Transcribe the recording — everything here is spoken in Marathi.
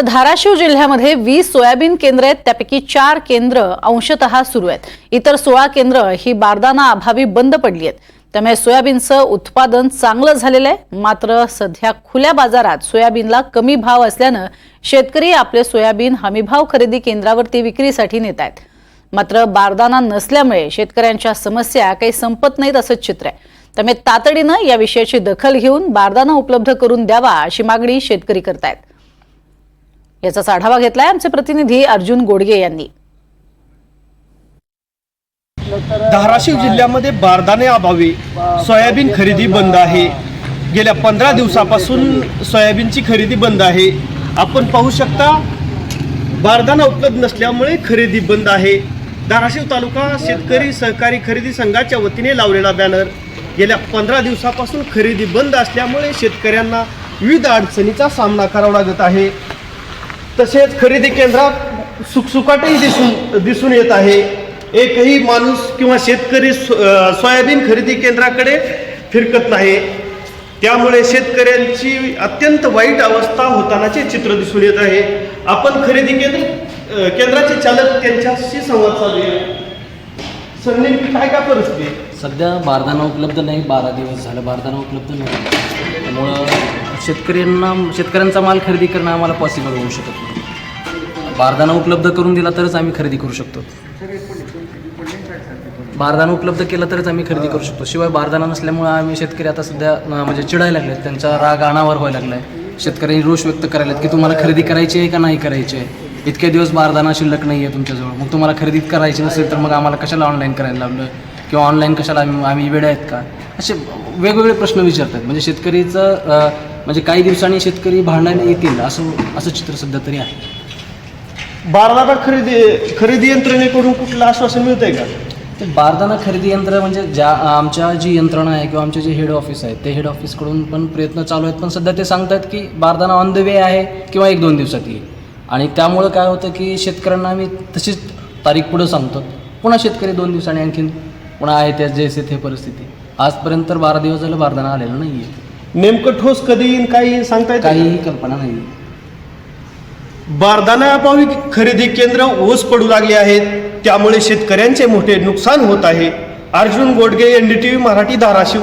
तर धाराशिव जिल्ह्यामध्ये वीस सोयाबीन केंद्र आहेत. त्यापैकी चार केंद्र अंशतः सुरू आहेत. इतर सोळा केंद्र ही बारदाना अभावी बंद पडली आहेत. त्यामुळे सोयाबीनचं उत्पादन चांगलं झालेलं आहे. मात्र सध्या खुल्या बाजारात सोयाबीनला कमी भाव असल्यानं शेतकरी आपले सोयाबीन हमीभाव खरेदी केंद्रावरती विक्रीसाठी नेत आहेत. मात्र बारदाना नसल्यामुळे शेतकऱ्यांच्या समस्या काही संपत नाहीत असं चित्र आहे. त्यामुळे तातडीनं या विषयाची दखल घेऊन बारदाना उपलब्ध करून द्यावा अशी मागणी शेतकरी करतायत. याचाच आढावा घेतलाय आमचे प्रतिनिधी अर्जुन गोडगे यांनी. धाराशिव जिल्ह्यामध्ये बारदाने अभावी सोयाबीन खरेदी बंद आहे. गेल्या पंधरा दिवसापासून सोयाबीनची खरेदी बंद आहे. आपण पाहू शकता बारदाना उपलब्ध नसल्यामुळे खरेदी बंद आहे. धाराशिव तालुका शेतकरी सहकारी खरेदी संघाच्या वतीने लावलेला बॅनर. गेल्या पंधरा दिवसापासून खरेदी बंद असल्यामुळे शेतकऱ्यांना विविध अडचणीचा सामना करावा लागत आहे. तसेच खरेदी केंद्रात सुखसुकाटही दिसून दिसून येत आहे. एकही माणूस किंवा शेतकरी सोयाबीन खरेदी केंद्राकडे फिरकत नाही. त्यामुळे शेतकऱ्यांची अत्यंत वाईट अवस्था होतानाचे चित्र दिसून येत आहे. आपण खरेदी केंद्र केंद्राचे चालक त्यांच्याशी संवाद साधूया. सर नेमकी काय काय परिस्थिती आहे? सध्या बारदाना उपलब्ध नाही बारा दिवस झालं बारदाना उपलब्ध नाही. त्यामुळं शेतकऱ्यांना शेतकऱ्यांचा माल खरेदी करणं आम्हाला पॉसिबल होऊ शकत नाही. बारदाना उपलब्ध करून दिला तरच आम्ही खरेदी करू शकतो. बारदाना उपलब्ध केला तरच आम्ही खरेदी करू शकतो. शिवाय बारदाना नसल्यामुळं आम्ही शेतकरी आता सध्या म्हणजे चिडायला लागलेत. त्यांचा राग अनावर व्हायला लागला आहे शेतकऱ्यांनी रोष व्यक्त करायला की तुम्हाला खरेदी करायची आहे का नाही करायची आहे? इतके दिवस बारदाना शिल्लक नाही आहे तुमच्याजवळ. मग तुम्हाला खरेदी करायची नसेल तर मग आम्हाला कशाला ऑनलाईन करायला लावलं? किंवा ऑनलाईन कशाला आम्ही आम्ही वेळ आहेत का? असे वेगवेगळे प्रश्न विचारतात. म्हणजे शेतकरीचं म्हणजे काही दिवसांनी शेतकरी भांडणाने येतील असं असं चित्र सध्या तरी आहे. बारदाना खरेदी खरेदी यंत्रणेकडून कुठलं आश्वासन मिळत आहे का? ते बारदाना खरेदी यंत्र म्हणजे ज्या आमच्या जी यंत्रणा आहे किंवा आमचे जे हेड ऑफिस आहे ते हेड ऑफिसकडून पण प्रयत्न चालू आहेत. पण सध्या ते सांगतात की बारदाना ऑन द वे आहे किंवा एक दोन दिवसात येईल. आणि त्यामुळं काय होतं की शेतकऱ्यांना आम्ही तशीच तारीख पुढं सांगतो. पुन्हा शेतकरी दोन दिवसांनी आणखीन पुन्हा आहे त्या जैसे ते परिस्थिती. आजपर्यंत तर बारा दिवस झालं बारदाना आलेला नाही आहे नेमकं ठोस कधी येईन काही सांगता येतं? काहीही कल्पना नाही आहे बारदानाअभावी खरेदी केंद्र ओस पडू लागले आहेत. त्यामुळे शेतकऱ्यांचे मोठे नुकसान होत आहे. अर्जुन गोडगे एनडीटीव्ही मराठी धाराशिव.